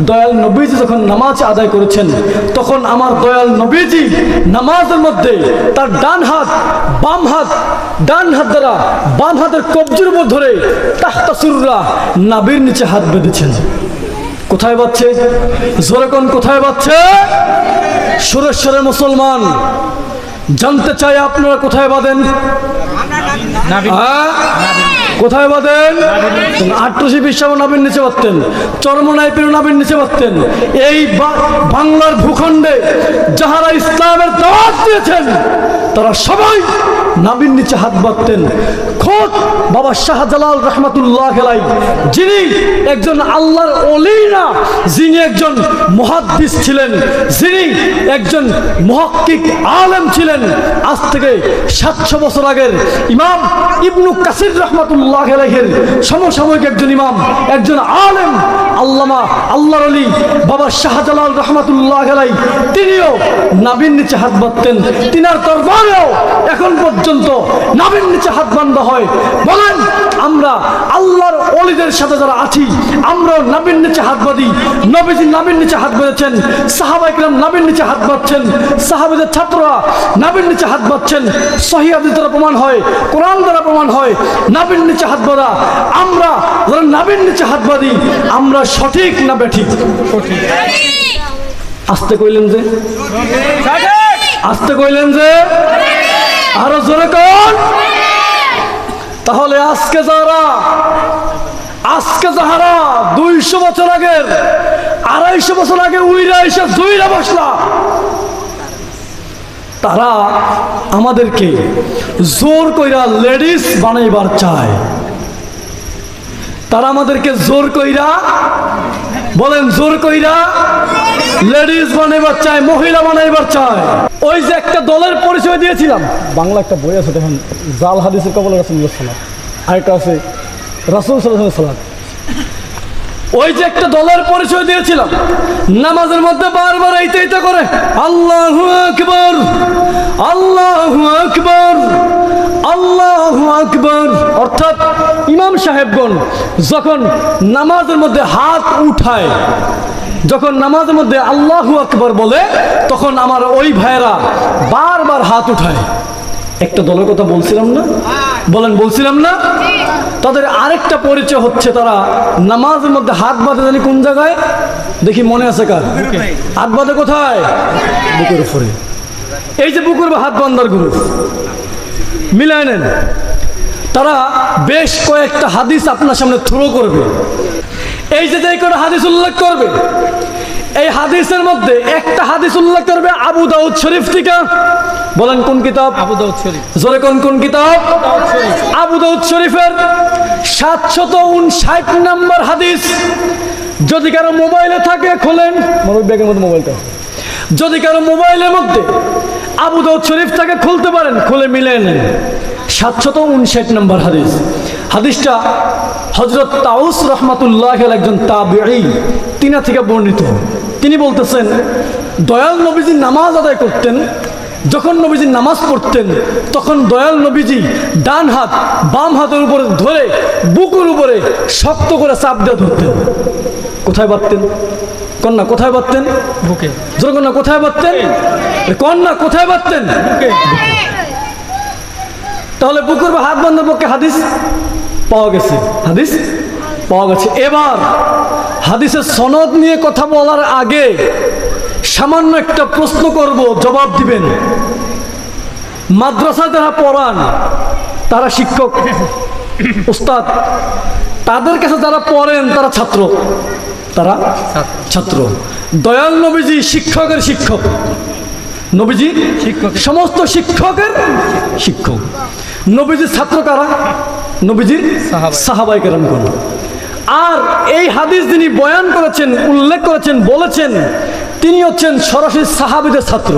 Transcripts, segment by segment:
দয়াল নবীজি যখন নামাজ আদায় করেছেন তখন আমার দয়াল নবীজি নামাজের মধ্যে তার ডান হাত বাম হাত ডান হাত দ্বারা বাম হাতের কবজির উপর ধরে তাহতা সুররা নাবির নিচে হাত বেঁধেছেন। কোথায় বাচ্ছে জোরে কোন কোথায় বাচ্ছে সুরেশ্বরের মুসলমান জানতে চাই আপনারা কোথায় বাঁধেন? হ্যাঁ? কোথায় বাঁধেন আটটুসি বিশ্বাম নামের নিচে বাঁধতেন চরমনাইপির নামের নিচে বাঁধতেন এই বাংলার ভূখণ্ডে যাহারা ইসলামের দাওয়াত দিয়েছেন তারা সবাই নাবির নিচে হাত বাঁধতেন। খোদ বাবা শাহজালাল রহমতুল্লাহ যিনি একজন আল্লাহর অলি না, যিনি একজন মহাদ্দিস ছিলেন, যিনি একজন মহাক্কিক আলেম ছিলেন। আজ থেকে সাতশো বছর আগের ইমাম ইবনু কাসির রহমতুল্লাহ আলাইহের সমসাময়িক একজন ইমাম, একজন আলেম, আল্লামা, আল্লাহর অলি বাবা শাহজালাল রহমতুল্লাহ আলাই তিনিও নাবির নিচে হাত বাঁধতেন। তিনার দরবারেও এখন পর্যন্ত নাবির নিচে হাত বান্ধা হয়। বলেন আমরা আল্লাহর অলিদের সাথে যারা আছি আমরাও নাবির নিচে হাত বাঁধি। নবীজি নাবির নিচে হাত বেঁধেছেন সাহাবাইকরাম নাবির নিচে হাত বাঁধছেন সাহাবিদের ছাত্ররা নাবির নিচে হাত বাঁধছেন। সহিয়াদি দ্বারা প্রমাণ হয় কোরআন দ্বারা প্রমাণ হয় নাবির নিচে হাত বাঁধা। আমরা যারা নাবির নিচে হাত বাঁধি আমরা সঠিক না বেঠিক? আসতে কইলেন যে? আসতে কইলেন যে, আরও জোরে কন। তাহলে আজকে যারা, আজকে যাহারা দুইশো বছর আগের, আড়াইশো বছর আগে উইরা এসে জুইরা বসলা, তারা আমাদেরকে জোর কইরা লেডিস বানাইবার চায়। তারা আমাদেরকে জোর কইরা, বলেন জোর কইরা লেডিস বানাইবার চায়, মহিলা বানাইবার চায়। ওই যে একটা দলের পরিচয় দিয়েছিলাম। বাংলা একটা বই আছে, দেখেন, জাল হাদিসের কবল রাসুল সালাম আরেকটা আছে, রাসুল সাল্লাহ সালাম ওই যে একটা দলের পরিচয় দিয়েছিলাম। নামাজের মধ্যে বারবার এইতে এইতে করে। আল্লাহ আকবর আল্লাহ আকবর আল্লাহ আকবর। অর্থাৎ ইমাম সাহেবগণ যখন নামাজের মধ্যে হাত উঠায়, যখন নামাজের মধ্যে আল্লাহু আকবর বলে, তখন আমার ওই ভাইয়েরা বারবার হাত উঠায়। একটা দলের কথা বলছিলাম না? বলেন, বলছিলাম না? তাদের আরেকটা পরিচয় হচ্ছে তারা। নামাজের মধ্যে হাত বাঁধে জানি কোন জায়গায়? দেখি মনে আছে কার? হাত বাঁধে কোথায়? বুকের উপরে। এই যে বুকের হাত বান্ধার গুরু। মিলায় নেন। তারা বেশ কয়েকটা হাদিস আপনার সামনে থ্রো করবে। এই যে যে কটা হাদিস উল্লেখ করবে, এই হাদিসের মধ্যে একটা হাদিস উল্লেখ করবে আবু দাউদ শরীফ থেকে। বলেন কোন কিতাব? আবু দাউদ শরীফ। জোরে কোন কোন কিতাব? আবু দাউদ শরীফের সাতশত উনষাট নম্বর হাদিস। যদি কারও মোবাইলে থাকে খোলেন। ব্যাগের মধ্যে মোবাইলটা। যদি কারও মোবাইলের মধ্যে আবু দাউদ শরীফ তাকে খুলতে পারেন। খুলে মিলে নেন। সাতশত উনষাট নম্বর হাদিস। হাদিসটা হজরত তাউস রহমাতুল্লাহ একজন তাবিঈ তিনা থেকে বর্ণিত। তিনি বলতেছেন দয়াল নবীজি নামাজ আদায় করতেন যখন নবীজি নামাজ পড়তেন তখন দয়াল নবীজি ডান হাত বাম হাতের উপরে ধরে বুকুর উপরে শক্ত করে চাপ দিয়ে ধরতেন। কোথায় বাঁধতেন? কন্যা কোথায় বাঁধতেন? বুকে। জোর কন্যা কোথায় বাঁধতেন? কন্যা কোথায় বাঁধতেন? তাহলে বুকুর বা হাত বান্ধার পক্ষে হাদিস পাওয়া গেছে। হাদিস পাওয়া গেছে। এবার হাদিসের সনদ নিয়ে কথা বলার আগে সামান্য একটা প্রশ্ন করব জবাব দিবেন। মাদ্রাসা যারা পড়ান তারা শিক্ষক উস্তাদ তাদের কাছে যারা পড়েন তারা ছাত্র। তারা ছাত্র। দয়াল নবীজি শিক্ষকের শিক্ষক। নবীজি শিক্ষক। সমস্ত শিক্ষকের শিক্ষক। নবীজির ছাত্র কারা? নবীজির সাহাবা। সাহাবাই কেরাম কোন আর এই হাদিস যিনি বয়ান করেছেন, উল্লেখ করেছেন, বলেছেন, তিনি হচ্ছেন সরাসরি সাহাবিদের ছাত্র।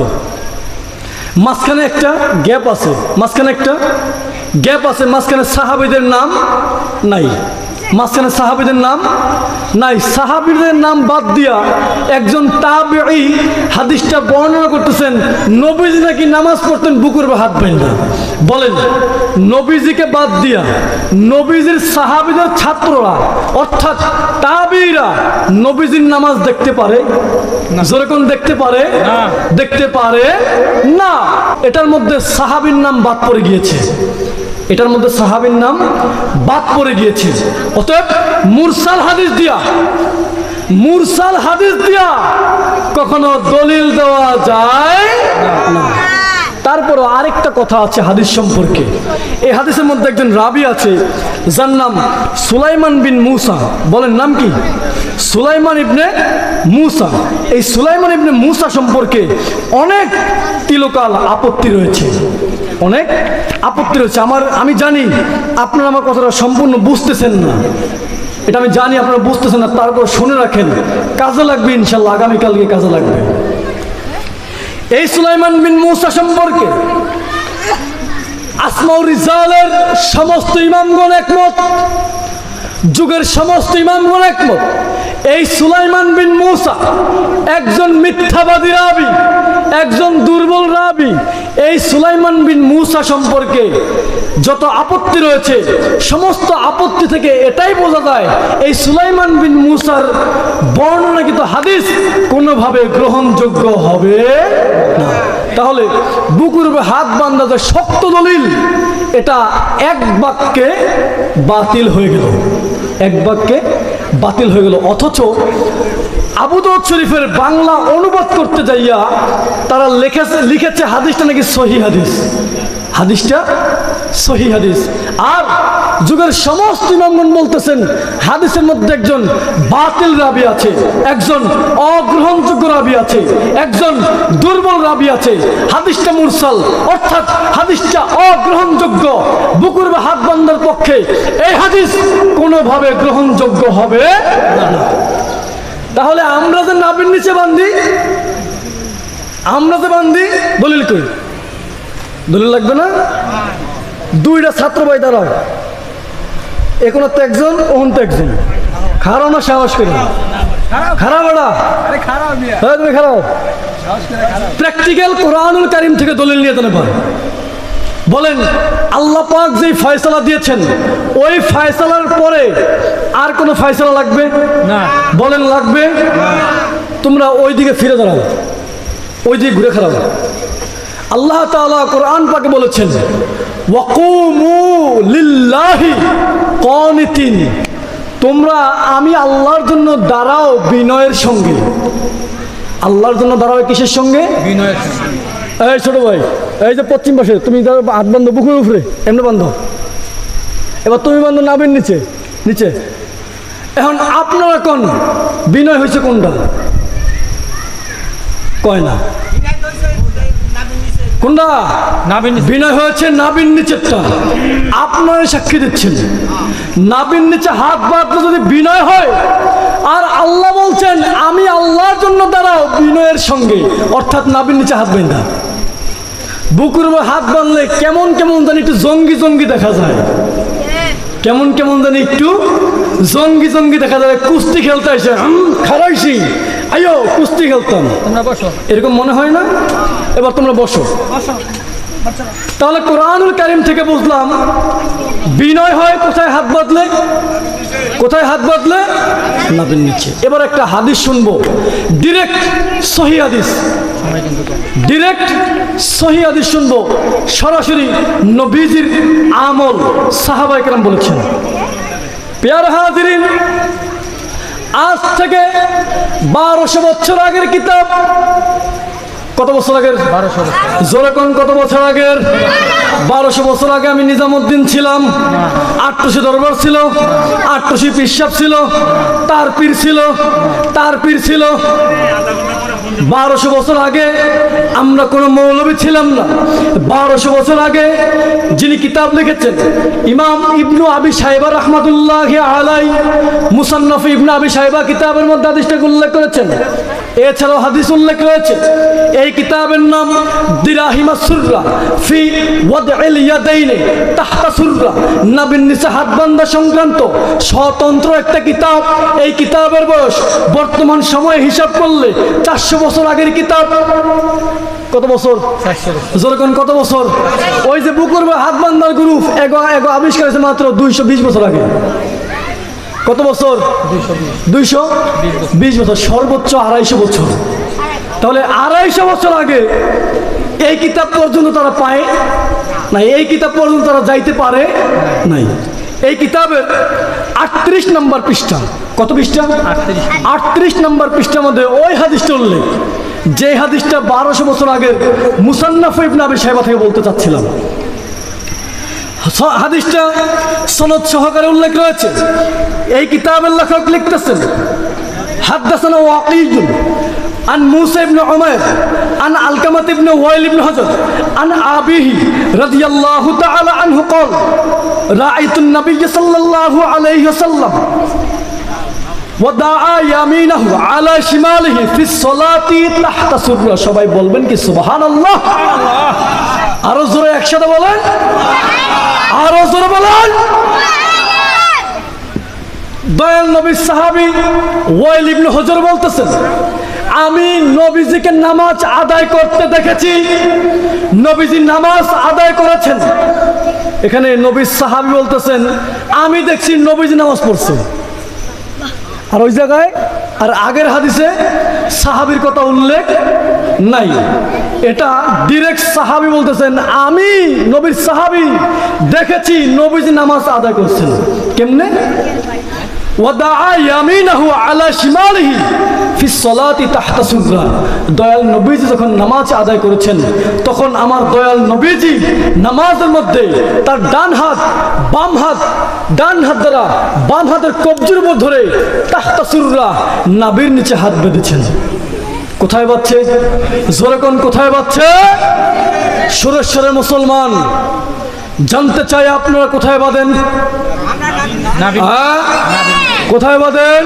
মাঝখানে একটা গ্যাপ আছে, মাঝখানে একটা গ্যাপ আছে, মাঝখানে সাহাবিদের নাম নাই। মাঝখানে সাহাবিদের নাম নাই। সাহাবিদের নাম বাদ দিয়া একজন তাবেই হাদিসটা বর্ণনা করতেছেন নবীজি নাকি নামাজ পড়তেন বুকুর বা হাত বেঁধে। বলেন নবীজিকে বাদ দিয়া নবীজির সাহাবিদের ছাত্ররা অর্থাৎ তাবিরা নবীজির নামাজ দেখতে পারে? যেরকম দেখতে পারে? দেখতে পারে না। এটার মধ্যে সাহাবির নাম বাদ পড়ে গিয়েছে। এটার মধ্যে সাহাবির নাম বাদ পড়ে গিয়েছে। অতএব মুরসাল হাদিস দিয়া, মুরসাল হাদিস দিয়া কখনো দলিল দেওয়া যায় না। তারপরও আরেকটা কথা আছে হাদিস সম্পর্কে। এই হাদিসের মধ্যে একজন রাবি আছে, যার নাম সুলাইমান বিন মুসা। বলেন, নাম কি? সুলাইমান ইবনে মুসা। এই সুলাইমান ইবনে মুসা সম্পর্কে অনেক তিলকাল আপত্তি রয়েছে। অনেক আপত্তি রয়েছে। আমার, আমি জানি আপনারা আমার কথাটা সম্পূর্ণ বুঝতেছেন না। এটা আমি জানি আপনারা বুঝতেছেন না তারপর শুনে রাখেন। কাজে লাগবে ইনশাল্লাহ, আগামীকালকে কাজে লাগবে। এই সুলাইমান বিন মুসা সম্পর্কে আসমাউ রিজালের সমস্ত ইমামগণ একমত, যুগের সমস্ত ইমামগণ একমত। এই সুলাইমান বিন মুসা একজন মিথ্যাবাদী রাবি, একজন দুর্বল রাবি এই সুলাইমান বিন মুসা সম্পর্কে যত আপত্তি রয়েছে, সমস্ত আপত্তি থেকে এটাই বোঝা যায়, এই সুলাইমান বিন মুসার বর্ণনাকৃত হাদিস কোনোভাবে গ্রহণযোগ্য হবে না। তাহলে বুকুর হাত বান্ধা যে শক্ত দলিল, এটা এক বাক্যে বাতিল হয়ে গেল। এক বাক্যে বাতিল হয়ে গেল। অথচ আবু দাউদ শরীফের বাংলা অনুবাদ করতে যাইয়া তারা লিখেছে লিখেছে হাদিসটা নাকি সহি হাদিস। হাদিসটা সহি হাদিস। আর যুগের সমস্ত ইমামগণ বলতেছেন, হাদিসের মধ্যে একজন বাতিল রাবি আছে, একজন অগ্রহণযোগ্য রাবি আছে, একজন দুর্বল রাবি আছে। হাদিসটা মুরসাল, অর্থাৎ হাদিসটা অগ্রহণযোগ্য। বুকুর বা হাত বান্ধার পক্ষে এই হাদিস কোনোভাবে গ্রহণযোগ্য হবে না। তাহলে আমরা যে নাবির নিচে বান্ধি আমরা যে বান্ধি দলিল কই? দলিল লাগবে না? দুইটা ছাত্র ভাই দাঁড়াও। এখন তো একজন ওহন তো একজন। খারাপ না সাহস করি? খারাপ তুমি খারাপ। প্র্যাকটিক্যাল কোরআনুল কারিম থেকে দলিল নিয়ে তেনে পারে। বলেন আল্লাহ পাক যে ফয়সালা দিয়েছেন ওই ফয়সালার পরে আর কোনো ফয়সালা লাগবে? না। বলেন লাগবে? তোমরা ওই দিকে ফিরে দাঁড়াও ওই দিকে ঘুরে খারাপ। আল্লাহ তাআলা কোরআন পাকে বলেছেন ওয়াকুমু লিল্লাহি কনিতিন তোমরা আমি আল্লাহর জন্য দাঁড়াও বিনয়ের সঙ্গে। আল্লাহর জন্য দাঁড়াও কিসের সঙ্গে? বিনয়ের এই ছোট ভাই এই যে পশ্চিম পাশে তুমি হাত বান্ধব বুকুর উপরে এমনি বান্ধ। এবার তুমি বান্ধব নাবেন নিচে নিচে। এখন আপনার এখন বিনয় হয়েছে কোনটা? কয় না। কোনটা? নাবিন বিনয় হয়েছে নাবিন নিচেরটা। আপনারা সাক্ষী দিচ্ছেন। নাবিন নিচে হাত বাঁধলে যদি বিনয় হয় আর আল্লাহ বলছেন আমি আল্লাহর জন্য দাঁড়াও বিনয়ের সঙ্গে। অর্থাৎ নাবিন নিচে হাত বেঁধা। বুকুর উপর হাত বাঁধলে কেমন কেমন জানি একটু জঙ্গি জঙ্গি দেখা যায়। কেমন কেমন জানি একটু জঙ্গি জঙ্গি দেখা যায়। কুস্তি খেলতে আসে খারাইছি। আইও কুস্তি খেলতাম। এরকম মনে হয় না? এবার তোমরা বসো। তাহলে কোরআনুল কারিম থেকে বুঝলাম, বিনয় হয় কোথায় হাত বাঁধলে? কোথায় হাত বাঁধলে? নাবিন নিচে। এবার একটা হাদিস শুনব। ডিরেক্ট সহি হাদিস। ডিরেক্ট সহি হাদিস শুনব। সরাসরি নবীজির আমল সাহাবাই কেরাম বলেছেন। পেয়ার হাজিরিন, আজ থেকে বারোশো বছর আগের কিতাব কত বছর আগের। জোরেকন কত বছর আগের? বারোশো বছর আগে আমি নিজামুদ্দিন ছিলাম। আটটুসি দরবার ছিল আটটুসি পিসাব ছিল, তার পীর ছিল, তার পীর ছিল। বারোশো বছর আগে আমরা কোনো মৌলবী ছিলাম না। বারোশো বছর আগে যিনি কিতাব লিখেছেন, ইমাম ইবনু আবি সাহেবা রহমতুল্লাহ আলাই মুসান্নফ ইবনু আবি সাহেবা কিতাবের মধ্যে আদিষ্টাকে উল্লেখ করেছেন এছাড়াও হাদিস উল্লেখ রয়েছে, এই কিতাবের নাম দিরাহিমা সুররা, ফি ওয়াদইল ইয়াদাইনি তাহতা সুররা। নবীন নিসা হাত বান্ধা সংক্রান্ত স্বতন্ত্র একটা কিতাব। এই কিতাবের বয়স বর্তমান সময়ে হিসাব করলে চারশো বছর আগের কিতাব। কত বছর? যেরকম কত বছর? ওই যে বুকুর হাত বান্ধার গ্রুপ, এগো এগো আবিষ্কার হয়েছে মাত্র দুইশো বিশ বছর আগে। কত বছর? দুইশো? বিশ বছর, সর্বোচ্চ আড়াইশো বছর। তাহলে আড়াইশো বছর আগে এই কিতাব পর্যন্ত তারা পায় না এই কিতাব পর্যন্ত তারা যাইতে পারে নাই। এই কিতাবের আটত্রিশ নম্বর পৃষ্ঠা, কত পৃষ্ঠা? আটত্রিশ নম্বর পৃষ্ঠার মধ্যে ওই হাদিসটা উল্লেখ। যে হাদিসটা বারোশো বছর আগে মুসান্নাফ ইবনে আবি সাহেবা থেকে বলতে চাচ্ছিলাম। হাদিসটা সনদ সহকারে উল্লেখ রয়েছে এই কিতাবের লেখক লিখতেছেন حدثنا وقيل عن موسى بن عمير عن علقمة بن وائل بن حجر عن أبيه رضي الله تعالى عنه قال رأيت النبي صلى الله عليه وسلم ودعا يمينه على شماله في الصلاة تحت سرة সবাই বলবেন কি সুবহানাল্লাহ আরো জোরে একসাথে বলেন আরও জোরে বলেন। দয়াল নবী সাহাবি ওয়াইল ইবনে হজর বলতেছেন, আমি নবীজিকে নামাজ আদায় করতে দেখেছি। নবীজি নামাজ আদায় করেছেন। এখানে নবী সাহাবি বলতেছেন, আমি দেখছি নবীজি নামাজ পড়ছে। আর ওই জায়গায়, আর আগের হাদিসে সাহাবির কথা উল্লেখ নাই। এটা ডিরেক্ট সাহাবি বলতেছেন, আমি নবীর সাহাবি, দেখেছি নবীজি নামাজ আদায় করছেন। কেমনে? দয়াল যখন নামাজ আদায় করেছেন, তখন আমার দয়াল নামাজের মধ্যে তার ডান হাত, বাম হাত, ডান হাত দ্বারা বাম হাতের ধরে নাবির নিচে হাত বেঁধেছেন। কোথায় বাচ্ছে জোরে কোন কোথায় বাচ্ছে সুরেশ্বরের মুসলমান জানতে চাই আপনারা কোথায় বাঁধেন? হ্যাঁ? কোথায় বাঁধেন?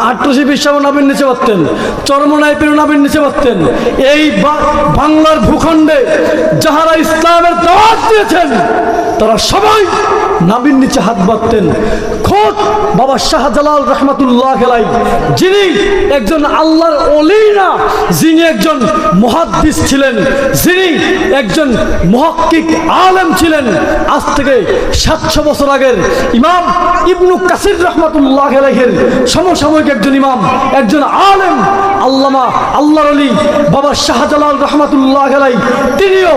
আটটুসি বিশ্ব নাবির নিচে বাঁধতেন। চরমনাই পীর নাবির নিচে বাঁধতেন। এই বাংলার ভূখণ্ডে যাহারা ইসলামের দাওয়াত দিয়েছেন তারা সবাই নাবির নিচে হাত বাঁধতেন। খোদ বাবা শাহজালাল রহমাতুল্লাহ খেলাই যিনি একজন আল্লাহর অলি না, যিনি একজন মহাদ্দিস ছিলেন, যিনি একজন মহাক্কিক আলেম ছিলেন। আজ থেকে সাতশো বছর আগের ইমাম ইবনু কাসির রহমাতুল্লাহ আলাইহির সমসাময়িক একজন ইমাম, একজন আলেম, আল্লামা, আল্লাহর অলি বাবা শাহজালাল রহমাতুল্লাহ আলাই তিনিও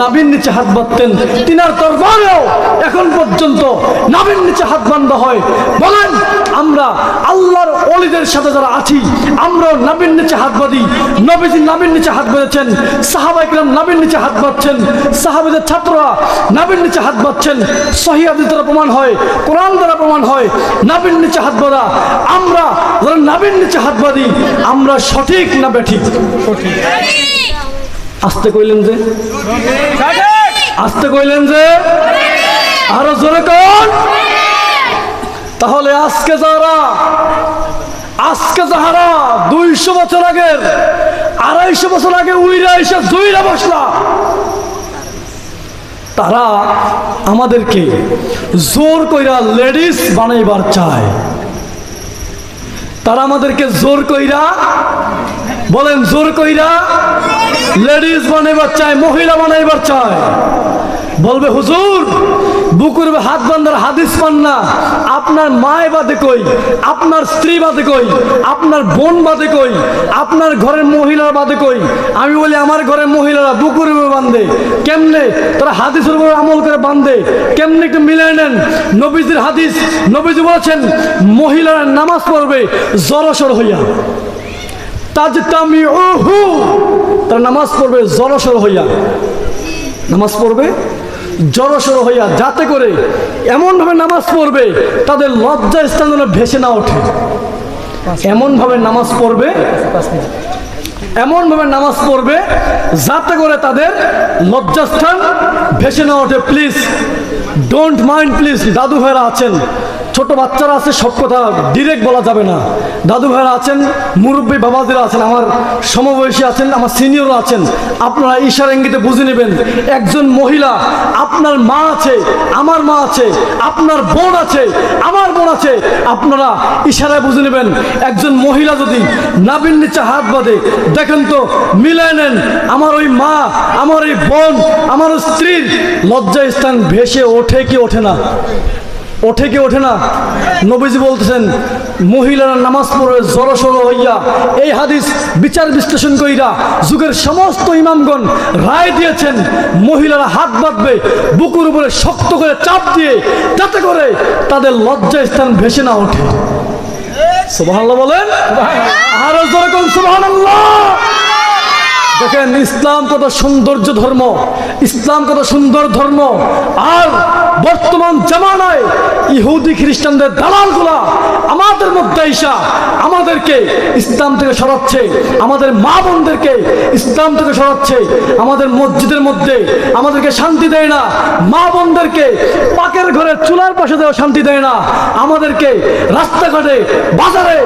নাবির নিচে হাত বাঁধতেন। তিনার দরবারেও এখন পর্যন্ত নাবির নিচে হাত বান্ধা হয়। বলেন আমরা আল্লাহর অলিদের সাথে যারা আছি আমরাও নাবির নিচে হাত বাঁধি। নবীজি নামের নিচে হাত বেঁধেছেন সাহাবা ইকরাম নাবির নিচে হাত বাঁধছেন সাহাবিদের ছাত্ররা নাবির নিচে হাত বাঁধছেন। সহিয়াদি দ্বারা প্রমাণ হয় কোরআন দ্বারা প্রমাণ হয় নাবির নিচে হাত বাঁধা। আমরা যারা নাবির নিচে হাত বাঁধি আমরা সঠিক না বেঠিক? আসতে কইলেন যে? আসতে কইলেন যে, আরও জোরে কন। তাহলে আজকে যারা, আজকে যাহারা দুইশো বছর আগের, আড়াইশো বছর আগে উইরা এসে জুইরা বসলা, তারা আমাদেরকে জোর কইরা লেডিস বানাইবার চায়। তারা আমাদেরকে জোর কইরা বলেন, জোর কইরা লেডিস বানাইবার চায় মহিলা বানাইবার চায় বলবে, হুজুর, বুকুর হাত বান্ধার হাদিস পান না। আপনার মায় বাদে কই, আপনার স্ত্রী বাদে কই, আপনার বোন বাদে কই, আপনার ঘরের মহিলার বাদে কই। আমি বলি, আমার ঘরের মহিলারা বুকুর বান্ধে কেমনে? তারা হাদিসের উপর আমল করে বান্ধে কেমনে একটু মিলাই নেন? নবীজির হাদিস, নবীজি বলেছেন, মহিলারা নামাজ পড়বে জড়সড় হইয়া। তাজতামিউহু। তারা নামাজ পড়বে জড়সড় হইয়া। নামাজ পড়বে জড়সড় হইয়া, যাতে করে এমনভাবে নামাজ পড়বে তাদের লজ্জা স্থান যেন ভেসে না ওঠে। এমনভাবে নামাজ পড়বে, এমনভাবে নামাজ পড়বে যাতে করে তাদের লজ্জাস্থান ভেসে না ওঠে। প্লিজ ডোন্ট মাইন্ড প্লিজ দাদু ভাইরা আছেন। ছোট বাচ্চারা আছে, সব কথা ডিরেক্ট বলা যাবে না। দাদু ভাইরা আছেন, মুরব্বী বাবাজিরা আছেন, আমার সমবয়সী আছেন, আমার সিনিয়ররা আছেন। আপনারা ইশারা ইঙ্গিতে বুঝে নেবেন, একজন মহিলা, আপনার মা আছে, আমার মা আছে, আপনার বোন আছে, আমার বোন আছে, আপনারা ইশারায় বুঝে নেবেন, একজন মহিলা যদি নাবিন নিচে হাত বাঁধে, দেখেন তো মিলাই নেন, আমার ওই মা, আমার ওই বোন, আমার স্ত্রীর লজ্জা স্থান ভেসে ওঠে কি ওঠে না। ওঠে কি ওঠে না? নবীজি বলতেছেন, মহিলারা নামাজ পড়ে জড়সড় হইয়া এই হাদিস বিচার বিশ্লেষণ কইরা যুগের সমস্ত ইমামগণ রায় দিয়েছেন, মহিলারা হাত বাঁধবে, বুকুর উপরে শক্ত করে চাপ দিয়ে যাতে করে তাদের লজ্জা স্থান ভেসে না ওঠে। সুবহানাল্লাহ বলেন? আরও যেরকম সুবহানাল্লাহ! দেখেন, ইসলাম কত সৌন্দর্য ধর্ম, ইসলাম কত সুন্দর ধর্ম, আর বর্তমান জামানায় ইহুদি খ্রিস্টানদের দালালগুলা আমাদের মধ্যে ঈশা আমাদেরকে ইসলাম থেকে সরাচ্ছে, আমাদের মা বোনদেরকে ইসলাম থেকে সরাচ্ছে, আমাদের মসজিদের মধ্যে আমাদেরকে শান্তি দেয় না, মা বোনদেরকে পাকের ঘরে চুলার পাশে দেওয়া শান্তি দেয় না, আমাদেরকে রাস্তাঘাটে, বাজারে,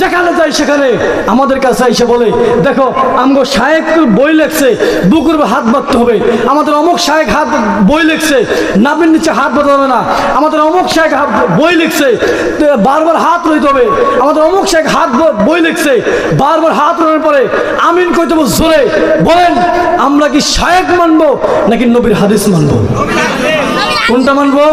যেখানে যাই সেখানে আমাদের কাছে এসে বলে, দেখো, আমগো শায়েক বই লেখছে, বুকুর হাত বাঁধতে হবে। আমাদের অমুক শায়েক হাত বই লিখছে নাবির নিচে হাত বাঁধতে হবে না। আমাদের অমুক শায়েক হাত বই লিখছে বারবার হাত রইতে হবে। আমাদের অমুক শায়েক হাত বই লিখছে, বারবার হাত রোনার পরে আমিন কইতে হবে জোরে বলেন, আমরা কি শায়েক মানবো নাকি নবীর হাদিস মানবো? কোনটা মানবো?